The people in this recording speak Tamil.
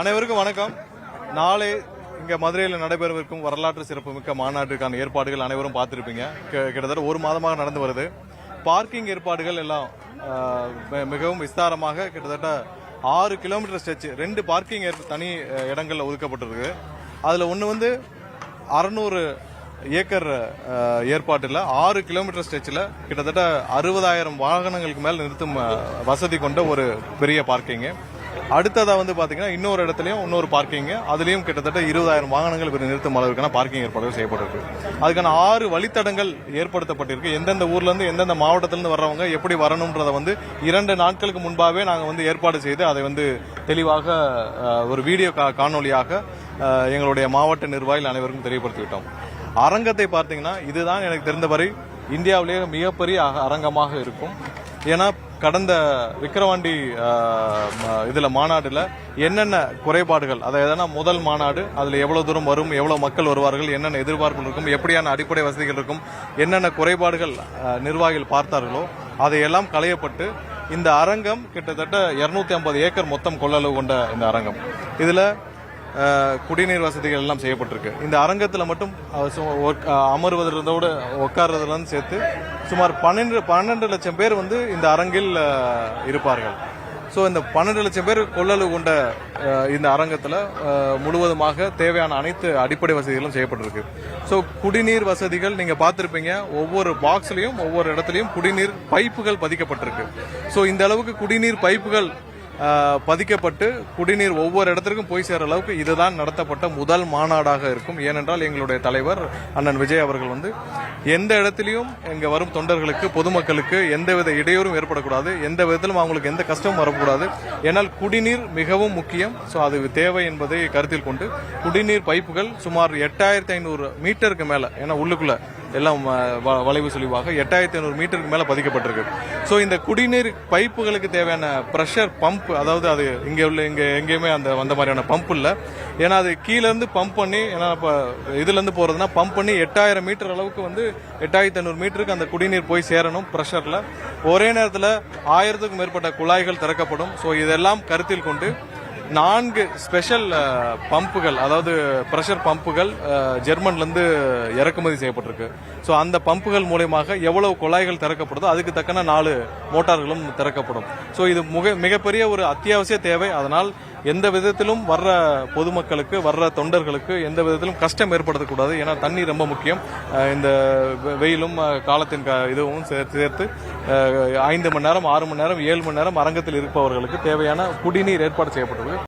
அனைவருக்கும் வணக்கம். நாளை இங்கே மதுரையில் நடைபெறவிருக்கும் வரலாற்று சிறப்புமிக்க மாநாட்டுக்கான ஏற்பாடுகள் அனைவரும் பார்த்துருப்பீங்க. கிட்டத்தட்ட ஒரு மாதமாக நடந்து வருது. பார்க்கிங் ஏற்பாடுகள் எல்லாம் மிகவும் விஸ்தாரமாக கிட்டத்தட்ட ஆறு கிலோமீட்டர் ஸ்ட்ரெச் ரெண்டு பார்க்கிங் தனி இடங்களில் ஒதுக்கப்பட்டிருக்கு. அதில் ஒன்று வந்து அறுநூறு ஏக்கர் ஏற்பாட்டில் ஆறு கிலோமீட்டர் ஸ்ட்ரெச்சில் கிட்டத்தட்ட அறுபதாயிரம் வாகனங்களுக்கு மேல் நிறுத்தும் வசதி கொண்ட ஒரு பெரிய பார்க்கிங்கு. அடுத்ததாக வந்து பார்த்தீங்கன்னா இன்னொரு இடத்துலையும் இன்னொரு பார்க்கிங் அதுலேயும் கிட்டத்தட்ட இருபதாயிரம் வாகனங்கள் இப்போ நிறுத்தும் அளவுக்கான பார்க்கிங் ஏற்பாடுகள் செய்யப்பட்டிருக்கு. அதுக்கான ஆறு வழித்தடங்கள் ஏற்படுத்தப்பட்டிருக்கு. எந்தெந்த ஊர்லேருந்து எந்தெந்த மாவட்டத்திலேருந்து வர்றவங்க எப்படி வரணுன்றதை வந்து இரண்டு நாட்களுக்கு முன்பாகவே நாங்கள் வந்து ஏற்பாடு செய்து அதை வந்து தெளிவாக ஒரு வீடியோ கா- காணொலியாக எங்களுடைய மாவட்ட நிர்வாகிகள் அனைவருக்கும் தெரியப்படுத்திவிட்டோம். அரங்கத்தை பார்த்தீங்கன்னா இதுதான் எனக்கு தெரிந்தவரை இந்தியாவிலேயே மிகப்பெரிய அக- அரங்கமாக இருக்கும். ஏன்னா கடந்த விக்கிரவாண்டி இதில் ம- இதுல மாநாடுல என்னென்ன குறைபாடுகள் அதாவது முதல் மாநாடு அதுல எவ்வளவு தூரம் வரும் எவ்வளவு மக்கள் வருவார்கள் என்னென்ன எதிர்பார்ப்புகள் இருக்கும் எப்படியான அடிப்படை வசதிகள் இருக்கும் என்னென்ன குறைபாடுகள் நிர்வாகிகள் பார்த்தார்களோ அதையெல்லாம் களையப்பட்டு இந்த அரங்கம் கிட்டத்தட்ட 250 ஐம்பது ஏக்கர் மொத்தம் கொள்ளளவு கொண்ட இந்த அரங்கம். இதுல குடிநீர் வசதிகள் எல்லாம் செய்யப்பட்டிருக்கு. இந்த அரங்கத்தில் மட்டும் அமர்வதிலிருந்தோடு உட்கார்றதுலாம் சேர்த்து சுமார் பன்னெண்டு பன்னெண்டு லட்சம் பேர் வந்து இந்த அரங்கில் இருப்பார்கள். ஸோ இந்த பன்னெண்டு லட்சம் பேர் கொள்ளளவு கொண்ட இந்த அரங்கத்தில் முழுவதுமாக தேவையான அனைத்து அடிப்படை வசதிகளும் செய்யப்பட்டிருக்கு. ஸோ குடிநீர் வசதிகள் நீங்கள் பார்த்துருப்பீங்க. ஒவ்வொரு பாக்ஸ்லையும் ஒவ்வொரு இடத்துலையும் குடிநீர் பைப்புகள் பதிக்கப்பட்டிருக்கு. ஸோ இந்த அளவுக்கு குடிநீர் பைப்புகள் பதிக்கப்பட்டு குடிநீர் ஒவ்வொரு இடத்திற்கும் போய் சேர அளவுக்கு இதுதான் நடத்தப்பட்ட முதல் மாநாடாக இருக்கும். ஏனென்றால் எங்களுடைய தலைவர் அண்ணன் விஜய் அவர்கள் வந்து எந்த இடத்திலையும் இங்க வரும் தொண்டர்களுக்கு பொதுமக்களுக்கு எந்தவித இடையூறும் ஏற்படக்கூடாது. எந்த விதத்திலும் அவங்களுக்கு எந்த கஷ்டமும் வரக்கூடாது. ஏனால் குடிநீர் மிகவும் முக்கியம். ஸோ அது தேவை என்பதை கருத்தில் கொண்டு குடிநீர் பைப்புகள் சுமார் எட்டாயிரத்தி ஐநூறு மீட்டருக்கு மேல ஏன்னா உள்ளுக்குள்ள எல்லாம் வ- வளைவு சுழிவாக எட்டாயிரத்தி ஐநூறு மீட்டருக்கு மேலே பதிக்கப்பட்டிருக்கு. ஸோ இந்த குடிநீர் பைப்புகளுக்கு தேவையான ப்ரெஷர் பம்ப் அதாவது அது இங்கே உள்ள இங்கே எங்கேயுமே அந்த வந்த மாதிரியான பம்ப் இல்லை. ஏன்னா அது கீழேருந்து பம்ப் பண்ணி ஏன்னா இப்போ இதுலேருந்து போகிறதுனா பம்ப் பண்ணி எட்டாயிரம் மீட்டர் அளவுக்கு வந்து எட்டாயிரத்தி ஐநூறு மீட்டருக்கு அந்த குடிநீர் போய் சேரணும் ப்ரெஷரில் ஒரே நேரத்தில் ஆயிரத்துக்கும் மேற்பட்ட குழாய்கள் திறக்கப்படும். ஸோ இதெல்லாம் கருத்தில் கொண்டு நான்கு ஸ்பெஷல் பம்புகள் அதாவது ப்ரெஷர் பம்புகள் ஜெர்மன்லேருந்து இறக்குமதி செய்யப்பட்டிருக்கு. ஸோ அந்த பம்புகள் மூலயமாக எவ்வளவு குழாய்கள் திறக்கப்படுதோ அதுக்கு தக்கன நாலு மோட்டார்களும் திறக்கப்படும். ஸோ இது மிக மிகப்பெரிய ஒரு அத்தியாவசிய தேவை. அதனால் எந்த விதத்திலும் வர்ற பொதுமக்களுக்கு வர்ற தொண்டர்களுக்கு எந்த விதத்திலும் கஷ்டம் ஏற்படுத்தக்கூடாது ஏன்னா தண்ணி ரொம்ப முக்கியம். இந்த வெ- வெயிலும் காலத்தின் க- இதுவும் சேர்த்து சேர்த்து ஐந்து மணி நேரம் ஆறு மணி நேரம் ஏழு மணி நேரம் அரங்கத்தில் இருப்பவர்களுக்கு தேவையான குடிநீர் ஏற்பாடு செய்யப்பட்டுள்ளது.